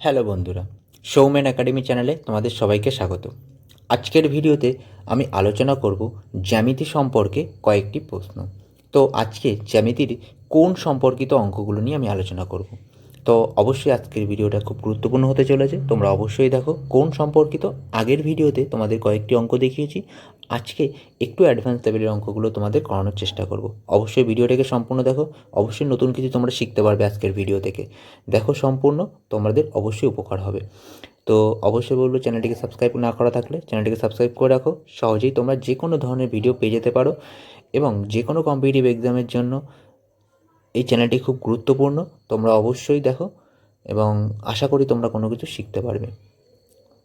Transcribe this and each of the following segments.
Hello বন্ধুরা Soumen academy চ্যানেলে তোমাদের সবাইকে স্বাগত। আজকের ভিডিওতে আমি আলোচনা করব জ্যামিতি সম্পর্কে কয়েকটি প্রশ্ন। তো আজকে জ্যামিতির কোন সম্পর্কিত অঙ্কগুলো নিয়ে আমি আলোচনা করব। তো অবশ্যই আজকের ভিডিওটা খুব গুরুত্বপূর্ণ হতে চলেছে। তোমরা অবশ্যই দেখো কোন সম্পর্কিত আগের ভিডিওতে তোমাদের কয়েকটি অঙ্ক দেখিয়েছি। আজকে একটু অ্যাডভান্স লেভেলের অঙ্কগুলো তোমাদের করানোর চেষ্টা করব। অবশ্যই ভিডিওটাকে সম্পূর্ণ দেখো। অবশ্যই নতুন কিছু তোমরা শিখতে পারবে আজকের ভিডিও থেকে। দেখো সম্পূর্ণ, তোমাদের অবশ্যই উপকার হবে। তো অবশ্যই বলব, চ্যানেলটিকে সাবস্ক্রাইব না করা থাকলে চ্যানেলটিকে সাবস্ক্রাইব করে রাখো। সহজেই তোমরা যে কোনো ধরনের ভিডিও পেয়ে যেতে পারো এবং যে কোনো কম্পিটিটিভ এক্সামের জন্য এই চ্যানেলটি খুব গুরুত্বপূর্ণ, তোমরা অবশ্যই দেখো এবং আশা করি তোমরা কোনো কিছু শিখতে পারবে।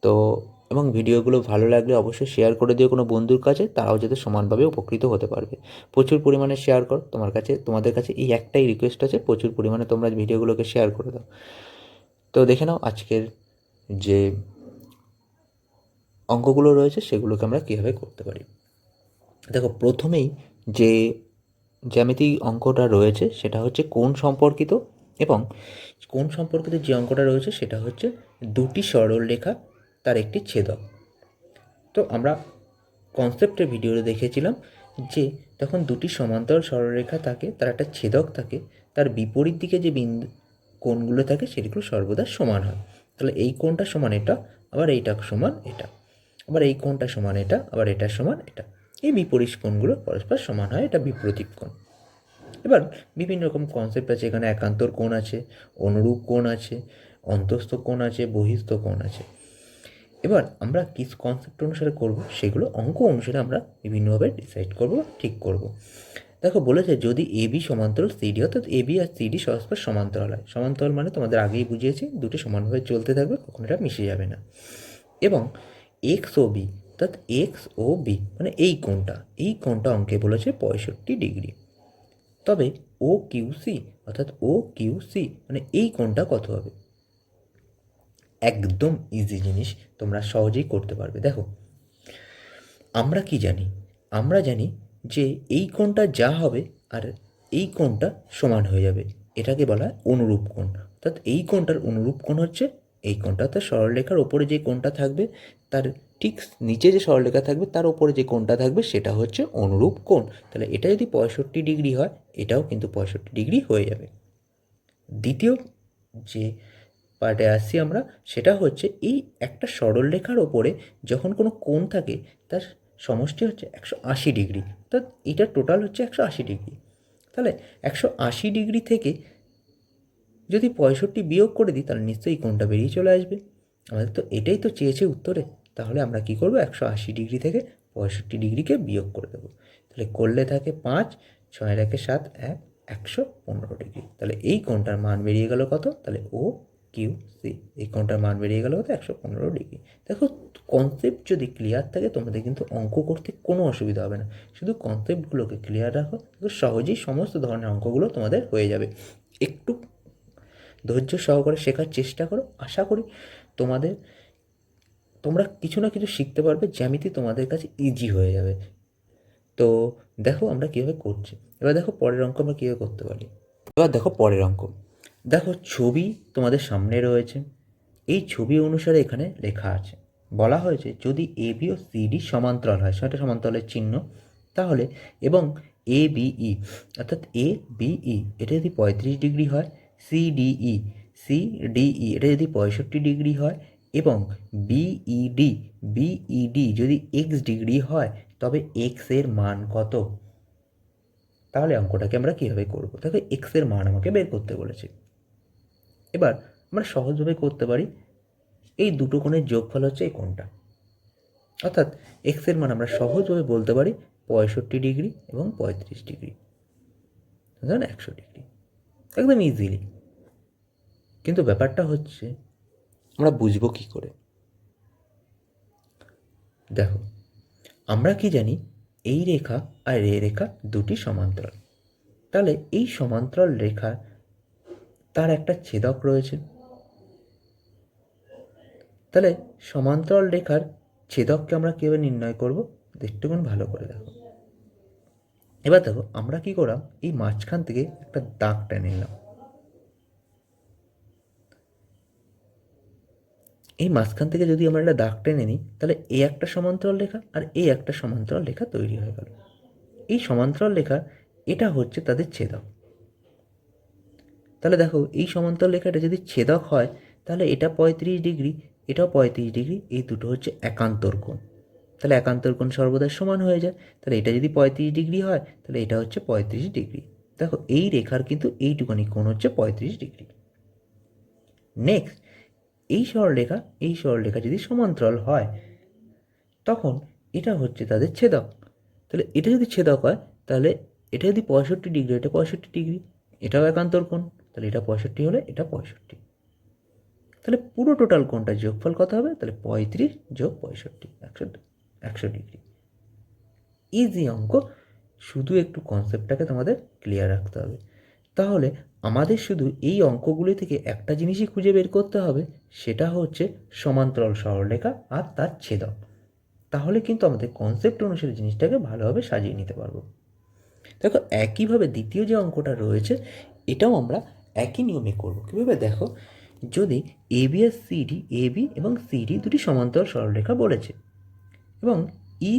তো, এবং ভিডিওগুলো ভালো লাগলে অবশ্যই শেয়ার করে দিও কোনো বন্ধুর কাছে, তারাও যাতে সমানভাবে উপকৃত হতে পারবে। প্রচুর পরিমাণে শেয়ার কর তোমার কাছে, তোমাদের কাছে এই একটাই রিকোয়েস্ট আছে, প্রচুর পরিমাণে তোমরা ভিডিওগুলোকে শেয়ার করে দাও। তো দেখে নাও আজকের যে অঙ্কগুলো রয়েছে, সেগুলোকে আমরা কীভাবে করতে পারি। দেখো, প্রথমেই যে জ্যামিতিক অঙ্কটা রয়েছে সেটা হচ্ছে কোন সম্পর্কিত এবং কোন সম্পর্কিত যে অঙ্কটা রয়েছে সেটা হচ্ছে দুটি সরল রেখা, তার একটি ছেদক। তো আমরা কনসেপ্টের ভিডিওতে দেখেছিলাম যে তখন দুটি সমান্তরাল সরলরেখা থাকে, তার একটা ছেদক থাকে, তার বিপরীত দিকে যে বিন্দু, কোণগুলো থাকে সেগুলো সর্বদা সমান হয়। তাহলে এই কোণটা সমান এটা, আবার এইটা সমান এটা। আবার এই কোণটা সমান এটা, আবার এটা সমান এটা। এই বিপরীত কোণগুলো পরস্পর সমান হয়, এটা বিপরীত কোণ। এবার বিভিন্ন রকম কনসেপ্ট আছে, এখানে একান্তর কোণ আছে, অনুরূপ কোণ আছে, অন্তস্থ কোণ আছে, বহিস্থ কোণ আছে। এবার আমরা কি কনসেপ্ট অনুসারে করব, সেগুলো অঙ্ক অনুসারে আমরা বিভিন্নভাবে ডিসাইড করব ঠিক করব। দেখো বলেছে, যদি এ বি সমান্তরাল সিডি অর্থাৎ এ বি আর সিডি পরস্পর সমান্তরাল হয়। সমান্তরাল মানে তোমাদের আগেই বুঝিয়েছি, দুটি সমানভাবে চলতে থাকবে, কখনো এটা মিশে যাবে না। এবং এক্স ও বি অর্থাৎ এক্স ও বি মানে এই কোণটা এই কোণটা অঙ্কে বলেছে পঁয়ষট্টি ডিগ্রি। তবে ও কিউ সি অর্থাৎ ও কিউ সি মানে এই কোণটা কত হবে? একদম ইজি জিনিস, তোমরা সহজেই করতে পারবে। দেখো, আমরা কি জানি? আমরা জানি যে এই কোণটা যা হবে আর এই কোণটা সমান হয়ে যাবে। এটাকে বলা হয় অনুরূপ কোণ। অর্থাৎ এই কোণটার অনুরূপ কোণ হচ্ছে, এই কোণটা অর্থাৎ সরলরেখার ওপরে যে কোণটা থাকবে, তার ঠিক নিচে যে সরলরেখা থাকবে, তার ওপরে যে কোণটা থাকবে, সেটা হচ্ছে অনুরূপ কোণ। তাহলে এটা যদি পঁয়ষট্টি ডিগ্রি হয়, এটাও কিন্তু পঁয়ষট্টি ডিগ্রি হয়ে যাবে। দ্বিতীয় যে পার্টে আসছি আমরা, সেটা হচ্ছে এই একটা সরল রেখার ওপরে যখন কোনো কোণ থাকে, তার সমষ্টি হচ্ছে একশো আশি ডিগ্রি। অর্থাৎ এটা টোটাল হচ্ছে একশো আশি ডিগ্রি। তাহলে একশো আশি ডিগ্রি থেকে যদি পঁয়ষট্টি বিয়োগ করে দিই, তাহলে নিশ্চয়ই কোণটা বেরিয়ে চলে আসবে। আমাদের তো এটাই তো চেয়েছে উত্তরে। তাহলে আমরা কি করব? একশো আশি ডিগ্রি থেকে পঁয়ষট্টি ডিগ্রিকে বিয়োগ করে দেবো। তাহলে করলে থাকে পাঁচ, ছয় রেখে সাত, এক, একশো পনেরো ডিগ্রি। তাহলে এই কোণটার মান বেরিয়ে গেল কত? তাহলে ও কিউ সি। এই কোণটার মান বেরিয়ে গেল কত? একশো পনেরো ডিগ্রি। দেখো কনসেপ্ট যদি ক্লিয়ার থাকে, তোমাদের কিন্তু অঙ্ক করতে কোনো অসুবিধা হবে না। শুধু কনসেপ্টগুলোকে ক্লিয়ার রাখো সহজেই সমস্ত ধরনের অঙ্কগুলো তোমাদের হয়ে যাবে। একটু ধৈর্য সহকারে শেখার চেষ্টা করো। আশা করি তোমাদের তোমরা কিছু না কিছু শিখতে পারবে, জ্যামিতি তোমাদের কাছে ইজি হয়ে যাবে। তো দেখো আমরা কীভাবে করছি। এবার দেখো পরের অঙ্ক আমরা কীভাবে করতে পারি। এবার দেখো পরের অঙ্ক। দেখো ছবি তোমাদের সামনে রয়েছে। এই ছবি অনুসারে এখানে লেখা আছে। বলা হয়েছে, যদি এ বি ও সিডি সমান্তরাল হয় সেটা সমান্তরালের চিহ্ন, তাহলে এবং এ বিই অর্থাৎ এ বিই এটা যদি পঁয়ত্রিশ ডিগ্রি হয় সিডিই সিডিই এটা যদি পঁয়ষট্টি ডিগ্রি হয় এবং B E D B E D যদি এক্স ডিগ্রি হয়, তবে এক্সের মান কত? তাহলে অঙ্কটাকে আমরা কীভাবে করব? দেখো এক্সের মান আমাকে বের করতে বলেছে। এবার আমরা সহজভাবে করতে পারি, এই দুটো কোণের যোগফল হচ্ছে এই কোণটা। অর্থাৎ এক্সের মান আমরা সহজভাবে বলতে পারি পঁয়ষট্টি ডিগ্রি এবং পঁয়ত্রিশ ডিগ্রি। ধরেন একশো ডিগ্রি। একদম ইজিলি কিন্তু ব্যাপারটা হচ্ছে আমরা বুঝব কী করে? দেখো, আমরা কি জানি এই রেখা আর এই রেখা দুটি সমান্তরাল। তাহলে এই সমান্তরাল রেখা তার একটা ছেদক রয়েছে। তাহলে সমান্তরাল রেখার ছেদককে আমরা কীভাবে নির্ণয় করব? একটুখানি ভালো করে দেখো। এবার দেখো, আমরা কি করলাম? এই মাঝখান থেকে একটা দাগ টেনে নিলাম। এই মাঝখান থেকে যদি আমরা একটা দাগ টেনে নিই, তাহলে এই একটা সমান্তরাল রেখা আর এই একটা সমান্তরাল রেখা তৈরি হয়ে গেল। এই সমান্তরাল রেখা, এটা হচ্ছে তাদের ছেদক। তাহলে দেখো, এই সমান্তরাল রেখাটা যদি ছেদক হয়, তাহলে এটা পঁয়ত্রিশ ডিগ্রি, এটাও পঁয়ত্রিশ ডিগ্রি, এই দুটো হচ্ছে একান্তর কোণ। তাহলে একান্তর কোণ সর্বদা সমান হয়ে যায়। তাহলে এটা যদি পঁয়ত্রিশ ডিগ্রি হয়, তাহলে এটা হচ্ছে পঁয়ত্রিশ ডিগ্রি। দেখো, এই রেখার কিন্তু এইটুখানি কোণ হচ্ছে পঁয়ত্রিশ ডিগ্রি। নেক্সট এই সরলরেখা এই সরলরেখা যদি সমান্তরাল হয়, তখন এটা হচ্ছে তাদের ছেদক। তাহলে এটা যদি ছেদক হয়, তাহলে এটা যদি পঁয়ষট্টি ডিগ্রি, এটা পঁয়ষট্টি ডিগ্রি, এটাও একান্তর কোণ, তাহলে এটা পঁয়ষট্টি হলে এটা পঁয়ষট্টি। তাহলে পুরো টোটাল কোণটা যোগফল কত হবে? তাহলে পঁয়ত্রিশ যোগ পঁয়ষট্টি, একশো একশো ডিগ্রি। ইজি অঙ্ক, শুধু একটু কনসেপ্টটাকে তোমাদের ক্লিয়ার রাখতে হবে। তাহলে আমাদের শুধু এই অঙ্কগুলি থেকে একটা জিনিসই খুঁজে বের করতে হবে, সেটা হচ্ছে সমান্তরাল সরলরেখা আর তার ছেদক। তাহলে কিন্তু আমাদের কনসেপ্ট অনুসারে জিনিসটাকে ভালোভাবে সাজিয়ে নিতে পারব। দেখো, একইভাবে দ্বিতীয় যে অঙ্কটা রয়েছে, এটাও আমরা একই নিয়মে করব। কীভাবে? দেখো, যদি এ বি আর সিডি এ বি এবং সিডি দুটি সমান্তরাল সরলরেখা বলেছে এবং ই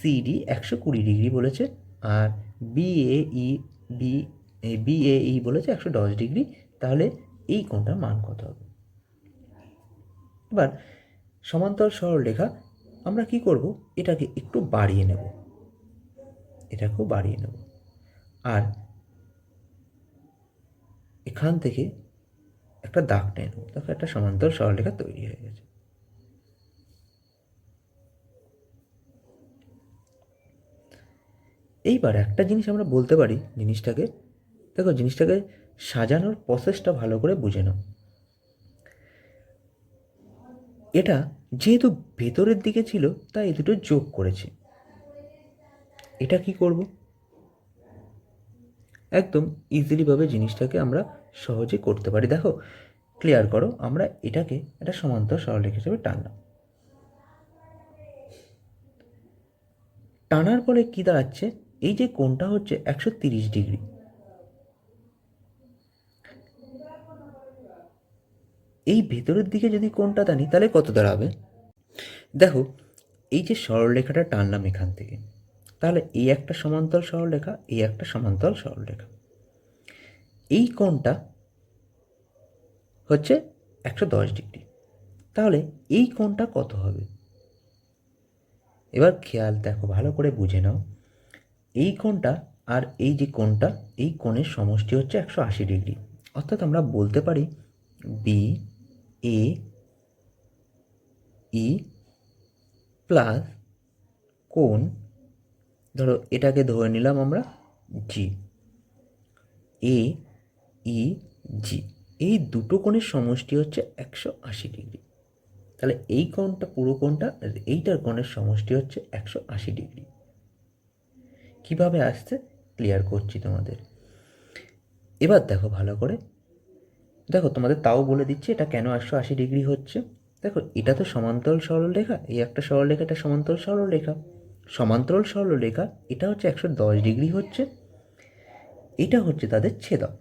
সিডি একশো কুড়ি ডিগ্রি বলেছে আর B A E B B A E বলেছে একশো দশ ডিগ্রি, তাহলে এই কোণটার মান কত হবে? এবার সমান্তরাল সরলরেখা আমরা কি করব? এটাকে একটু বাড়িয়ে নেব। এটাকেও বাড়িয়ে নেব। আর এখান থেকে একটা দাগ টেনে নেব। দেখো একটা সমান্তরাল সরলরেখা তৈরি হয়ে গেছে। এইবার একটা জিনিস আমরা বলতে পারি, জিনিসটাকে দেখো জিনিসটাকে সাজানোর প্রসেসটা ভালো করে বুঝে নাও। এটা যেহেতু ভেতরের দিকে ছিল, তাই এই দুটো যোগ করেছে। এটা কি করব? একদম ইজিলিভাবে জিনিসটাকে আমরা সহজে করতে পারি। দেখো ক্লিয়ার করো, আমরা এটাকে একটা সমান্তর সরলরেখা হিসেবে টানলাম। টানার পরে কী দাঁড়াচ্ছে? এই যে কোণটা হচ্ছে একশো তিরিশ ডিগ্রি। এই ভেতরের দিকে যদি কোনটা টানি, তাহলে কত দাঁড়াবে দেখো, এই যে সরলরেখাটা টানলাম এখান থেকে, তাহলে এই একটা সমান্তরাল সরলরেখা, এই একটা সমান্তরাল সরলরেখা। এই কোণটা হচ্ছে একশো দশ ডিগ্রি। তাহলে এই কোণটা কত হবে? এবার খেয়াল দেখো, ভালো করে বুঝে নাও। এই কোণটা আর এই যে কোণটা, এই কোণের সমষ্টি হচ্ছে একশো আশি ডিগ্রি। অর্থাৎ আমরা বলতে পারি বি এ, ই, প্লাস কোণ ধরো এটাকে ধরে নিলাম আমরা জি। এ, ই, জি। এই দুটো কোণের সমষ্টি হচ্ছে একশো আশি ডিগ্রি। তাহলে এই কোণটা, পুরো কোণটা এইটার কোণের সমষ্টি হচ্ছে একশো আশি ডিগ্রি। কীভাবে আসছে? ক্লিয়ার করছি তোমাদের। এবার দেখো ভালো করে। দেখো, তোমাদের তাও বলে দিচ্ছি, এটা কেন একশো আশি ডিগ্রি হচ্ছে? দেখো, এটা তো সমান্তরাল সরলরেখা, এই একটা সরলরেখা, এটা সমান্তরাল সরলরেখা। সমান্তরাল সরলরেখা, এটা হচ্ছে একশো দশ ডিগ্রি হচ্ছে, এটা হচ্ছে তাদের ছেদক।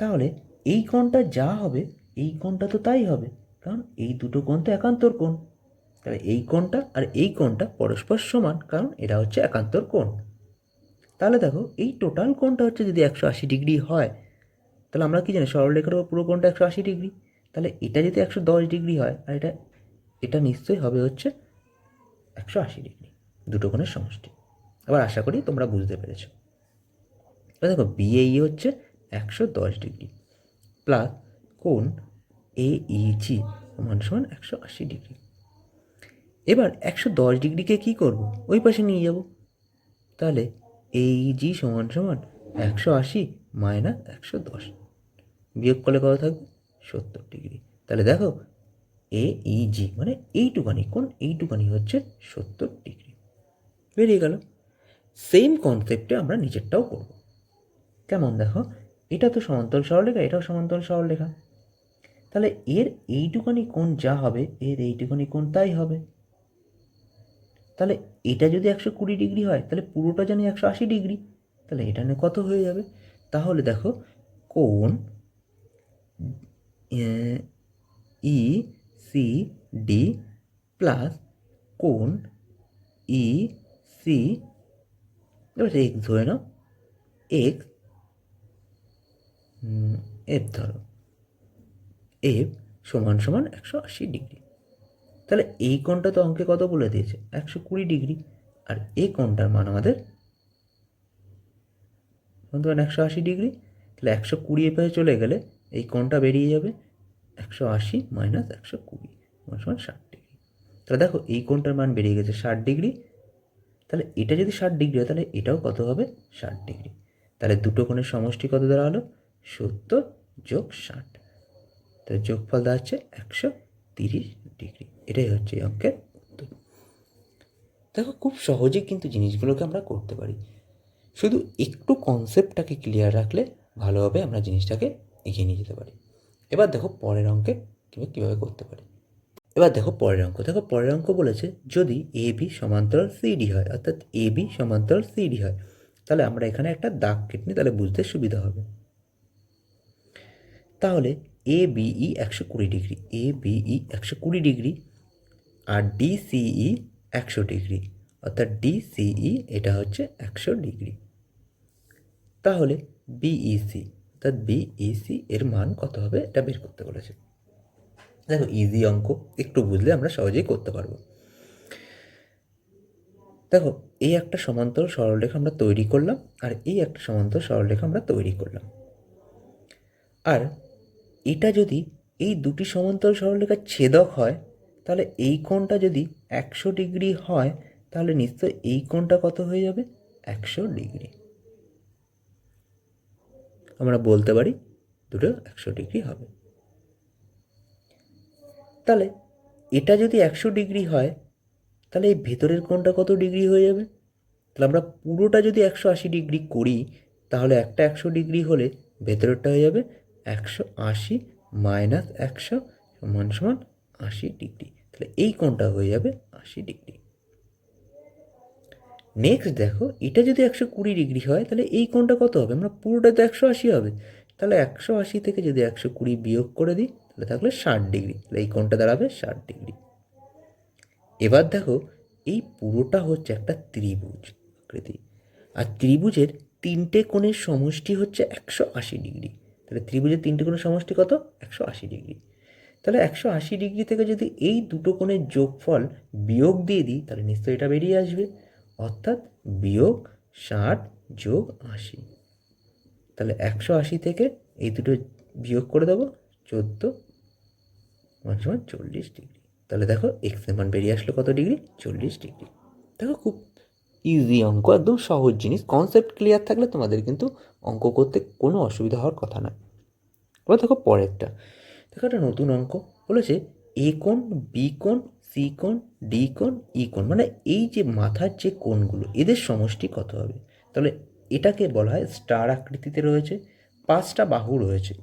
তাহলে এই কোণটা যা হবে, এই কোণটা তো তাই হবে, কারণ এই দুটো কোণ তো একান্তর কোণ। তাহলে এই কোণটা আর এই কোণটা পরস্পর সমান, কারণ এটা হচ্ছে একান্তর কোণ। তাহলে দেখো, এই টোটাল কোণটা হচ্ছে যদি একশো আশি ডিগ্রি হয় তাহলে আমরা কি জানি, সরলরেখার পুরো কোণটা একশো আশি ডিগ্রি। তাহলে এটা যদি একশো দশ ডিগ্রি হয়, আর এটা এটা নিশ্চয়ই হবে হচ্ছে একশো আশি ডিগ্রি, দুটো কোণের সমষ্টি। আবার আশা করি তোমরা বুঝতে পেরেছ। এবার দেখো বিএই হচ্ছে একশো দশ ডিগ্রি, প্লাস কোণ এ জি সমান সমান একশো আশি ডিগ্রি। এবার একশো দশ ডিগ্রিকে কী করব? ওই পাশে নিয়ে যাব। তাহলে এই জি সমান সমান একশো আশি মাইনাস একশো দশ। বিয়োগ করলে কত থাকবে? সত্তর ডিগ্রি। তাহলে দেখো এ ই জি মানে এইটুকানি, কোন এইটুকানি হচ্ছে সত্তর ডিগ্রি। বেরিয়ে গেল। সেম কনসেপ্টে আমরা নিচেরটাও করব। কেমন দেখো? এটা তো সমান্তরাল সরলরেখা, এটাও সমান্তর সমান্তরাল সরলরেখা। তাহলে এর এইটুকানি কোণ যা হবে, এর এইটুকানি কোণ তাই হবে। তাহলে এটা যদি একশো কুড়ি ডিগ্রি হয়, তাহলে পুরোটা জানি একশো আশি ডিগ্রি। তাহলে এটা নিয়ে কত হয়ে যাবে? তাহলে দেখো কোন ই, সি, ডি প্লাস কোন, ই, সি, এবার এক্স ধরে নাও এক্স এফ ধরো এফ সমান সমান একশো আশি ডিগ্রি। তাহলে এই কোণটা তো অঙ্কে কত বলে দিয়েছে? একশো কুড়ি ডিগ্রি। আর এই কোণটার মান আমাদের পারেন একশো আশি ডিগ্রি, তাহলে একশো কুড়ি এপাশে চলে গেলে এই কোণটা বেরিয়ে যাবে একশো আশি মাইনাস একশো কুড়ি সমান ষাট ডিগ্রি। তাহলে দেখো এই কোণটার মান বেরিয়ে গেছে ষাট ডিগ্রি। তাহলে এটা যদি ষাট ডিগ্রি হয়, তাহলে এটাও কত হবে? ষাট ডিগ্রি। তাহলে দুটো কোণের সমষ্টি কত হলো সত্তর যোগ ষাট। তাহলে যোগফল দাঁড়াচ্ছে একশো তিরিশ ডিগ্রি। এটাই হচ্ছে এই অঙ্কের উত্তর। দেখো খুব সহজেই কিন্তু জিনিসগুলোকে আমরা করতে পারি। শুধু একটু কনসেপ্টটাকে ক্লিয়ার রাখলে ভালোভাবে আমরা জিনিসটাকে এগিয়ে নিয়ে যেতে পারি। এবার দেখো পরের অঙ্কে কীভাবে কীভাবে করতে পারি। এবার দেখো পরের অঙ্ক। দেখো পরের অঙ্ক বলেছে, যদি এ বি সমান্তরাল সিডি হয়, অর্থাৎ এ বি সমান্তরাল সিডি হয়, তাহলে আমরা এখানে একটা দাগ কেটে নিই তাহলে বুঝতে সুবিধা হবে। তাহলে এ বিই একশো কুড়ি ডিগ্রি এ বিই একশো কুড়ি ডিগ্রি, আর ডিসিই একশো ডিগ্রি, অর্থাৎ ডিসিই এটা হচ্ছে একশো ডিগ্রি। তাহলে বিইসি অর্থাৎ বিইসি এর মান কত হবে এটা বের করতে বলেছে। দেখো ইজি অঙ্ক, একটু বুঝলে আমরা সহজেই করতে পারব। দেখো, এই একটা সমান্তর সরলরেখা আমরা তৈরি করলাম, আর এই একটা সমান্তর সরলরেখা আমরা তৈরি করলাম। আর এটা যদি এই দুটি সমান্তর সরলরেখার ছেদক হয়, তাহলে এই কোণটা যদি একশো ডিগ্রি হয়, তাহলে নিশ্চয় এই কোণটা কত হয়ে যাবে? একশো ডিগ্রি। আমরা বলতে পারি দুটো একশো ডিগ্রি হবে। তাহলে এটা যদি একশো ডিগ্রি হয়, তাহলে এই ভেতরের কোণটা কত ডিগ্রি হয়ে যাবে? তাহলে আমরা পুরোটা যদি একশো আশি ডিগ্রি করি, তাহলে একটা একশো ডিগ্রি হলে ভেতরেরটা হয়ে যাবে একশো আশি মাইনাস একশো সমান সমান আশি ডিগ্রি। তাহলে এই কোণটা হয়ে যাবে আশি ডিগ্রি। নেক্সট দেখো, এটা যদি একশো কুড়ি ডিগ্রি হয়, তাহলে এই কোণটা কত হবে? আমরা পুরোটা তো একশো আশি হবে। তাহলে একশো আশি থেকে যদি একশো কুড়ি বিয়োগ করে দিই, তাহলে থাকলে ষাট ডিগ্রি তাহলে এই কোণটা দাঁড়াবে ষাট ডিগ্রি এবার দেখো, এই পুরোটা হচ্ছে একটা ত্রিভুজ আকৃতি। আর ত্রিভুজের তিনটে কোণের সমষ্টি হচ্ছে একশো আশি ডিগ্রি তাহলে ত্রিভুজের তিনটে কোণের সমষ্টি কত? একশো আশি ডিগ্রি তাহলে একশো আশি ডিগ্রি থেকে যদি এই দুটো কোণের যোগফল বিয়োগ দিয়ে দিই, তাহলে নিশ্চয়ই এটা বেরিয়ে আসবে। অর্থাৎ বিয়োগ ষাট যোগ আশি। তাহলে একশো আশি থেকে এই দুটো বিয়োগ করে দেবো, চোদ্দ মান সমান চল্লিশ ডিগ্রি। তাহলে দেখো এক্সের মান বেরিয়ে আসলো কত ডিগ্রি? চল্লিশ ডিগ্রি। দেখো খুব ইজি অঙ্ক, একদম সহজ জিনিস। কনসেপ্ট ক্লিয়ার থাকলে তোমাদের কিন্তু অঙ্ক করতে কোনো অসুবিধা হওয়ার কথা না এবার দেখো পরেরটা। দেখো একটা নতুন অঙ্ক বলেছে এ কোণ বি কোণ সি কোণ, ডি কোণ, ই কোণ মানে এই যে মাথার যে কোণগুলো, এদের সমষ্টি কত হবে? তাহলে এটাকে বলা হয় স্টার আকৃতিতে রয়েছে, পাঁচটা বাহু রয়েছে।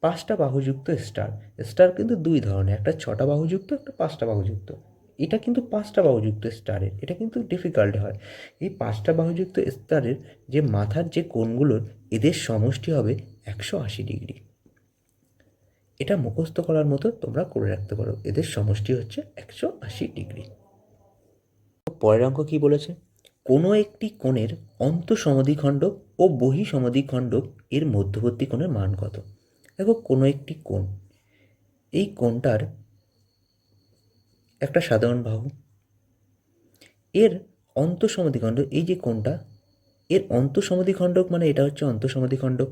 পাঁচটা বাহুযুক্ত স্টার স্টার কিন্তু দুই ধরনের, একটা ছটা বাহুযুক্ত, একটা পাঁচটা বাহুযুক্ত। এটা কিন্তু পাঁচটা বাহুযুক্ত স্টারের, এটা কিন্তু ডিফিকাল্ট হয়। এই পাঁচটা বাহুযুক্ত স্টারের যে মাথার যে কোণগুলোর, এদের সমষ্টি হবে একশো আশি ডিগ্রি। এটা মুখস্থ করার মতো তোমরা করে রাখতে পারো। এদের সমষ্টি হচ্ছে একশো আশি ডিগ্রি। পরের অঙ্ক কী বলেছে? কোনো একটি কোণের অন্তঃসমদ্বিখণ্ড ও বহি সমদ্বিখণ্ড এর মধ্যবর্তী কোণের মান কত? দেখো, কোনো একটি কোণ। এই কোণটার একটা সাধারণ বাহু। এর অন্তঃসমদ্বিখণ্ড এই যে কোণটা, এর অন্তঃসমদ্বিখণ্ডক মানে এটা হচ্ছে অন্তঃসমদ্বিখণ্ডক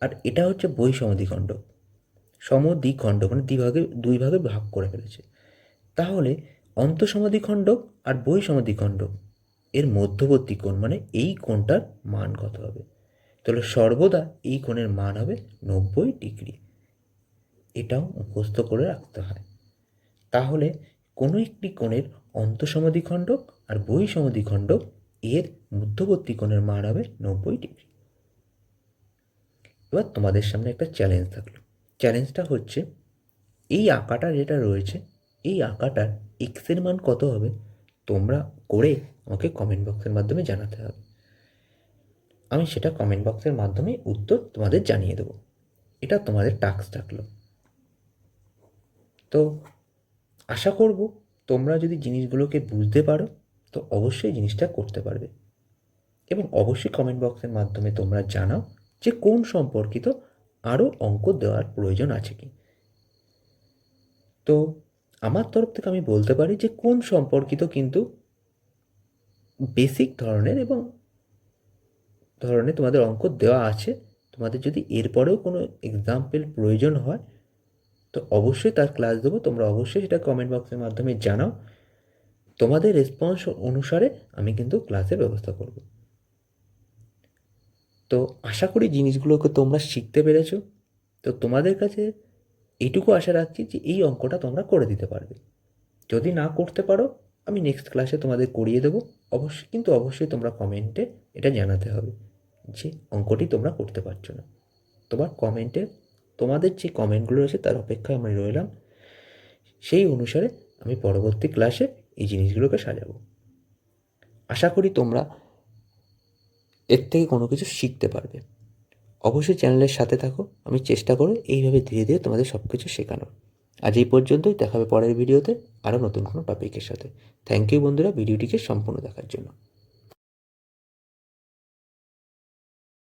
আর এটা হচ্ছে বহি বহিঃসমদ্বিখণ্ডক সমদ্বিখণ্ডক মানে দ্বিভাগে দুই ভাগে ভাগ করে ফেলেছে। তাহলে অন্তঃসমদ্বিখণ্ডক আর বহিঃসমদ্বিখণ্ডক এর মধ্যবর্তী কোণ মানে এই কোণটার মান কত হবে? তাহলে সর্বদা এই কোণের মান হবে নব্বই ডিগ্রি। এটাও মুখস্থ করে রাখতে হয়। তাহলে কোনো একটি কোণের অন্তঃসমদ্বিখণ্ডক আর বহিঃসমদ্বিখণ্ডক এর মধ্যবর্তী কোণের মান হবে নব্বই ডিগ্রি। এবার তোমাদের সামনে একটা চ্যালেঞ্জ থাকল। চ্যালেঞ্জটা হচ্ছে, এই আঁকাটা যেটা রয়েছে, এই আঁকাটার এক্সের মান কত হবে? তোমরা করে আমাকে কমেন্ট বক্সের মাধ্যমে জানাতে হবে। আমি সেটা কমেন্ট বক্সের মাধ্যমে উত্তর তোমাদের জানিয়ে দেবো। এটা তোমাদের টাস্ক থাকল। তো, আশা করব তোমরা যদি জিনিসগুলোকে বুঝতে পারো, তো অবশ্যই জিনিসটা করতে পারবে। এবং অবশ্যই কমেন্ট বক্সের মাধ্যমে তোমরা জানাও যে কোন সম্পর্কিত আরও অঙ্ক দেওয়ার প্রয়োজন আছে কি? তো আমার তরফ থেকে আমি বলতে পারি যে কোন সম্পর্কিত কিন্তু বেসিক ধরনের এবং ধরনের তোমাদের অঙ্ক দেওয়া আছে। তোমাদের যদি এরপরেও কোনো এক্সাম্পল প্রয়োজন হয়, তো অবশ্যই তার ক্লাস দেবো। তোমরা অবশ্যই সেটা কমেন্ট বক্সের মাধ্যমে জানাও। তোমাদের রেসপন্স অনুসারে আমি কিন্তু ক্লাসের ব্যবস্থা করব। তো আশা করি জিনিসগুলোকে তোমরা শিখতে পেরেছ। তো তোমাদের কাছে এইটুকু আশা রাখছি যে এই অঙ্কটা তোমরা করে দিতে পারবে। যদি না করতে পারো, আমি নেক্সট ক্লাসে তোমাদের করিয়ে দেবো। অবশ্যই, কিন্তু অবশ্যই তোমরা কমেন্টে এটা জানাতে হবে যে অঙ্কটি তোমরা করতে পারছ না। তোমার কমেন্টে, তোমাদের যে কমেন্টগুলো রয়েছে তার অপেক্ষায় আমি রইলাম। সেই অনুসারে আমি পরবর্তী ক্লাসে এই জিনিসগুলোকে সাজাবো। আশা করি তোমরা এর থেকে কোনো কিছু শিখতে পারবে। অবশ্যই চ্যানেলের সাথে থাকো, আমি চেষ্টা করে এইভাবে ধীরে ধীরে তোমাদের সব কিছু শেখানোর আজ এই পর্যন্তই দেখাবে পরের ভিডিওতে আরও নতুন কোনো টপিকের সাথে। থ্যাংক ইউ বন্ধুরা, ভিডিওটিকে সম্পূর্ণ দেখার জন্য।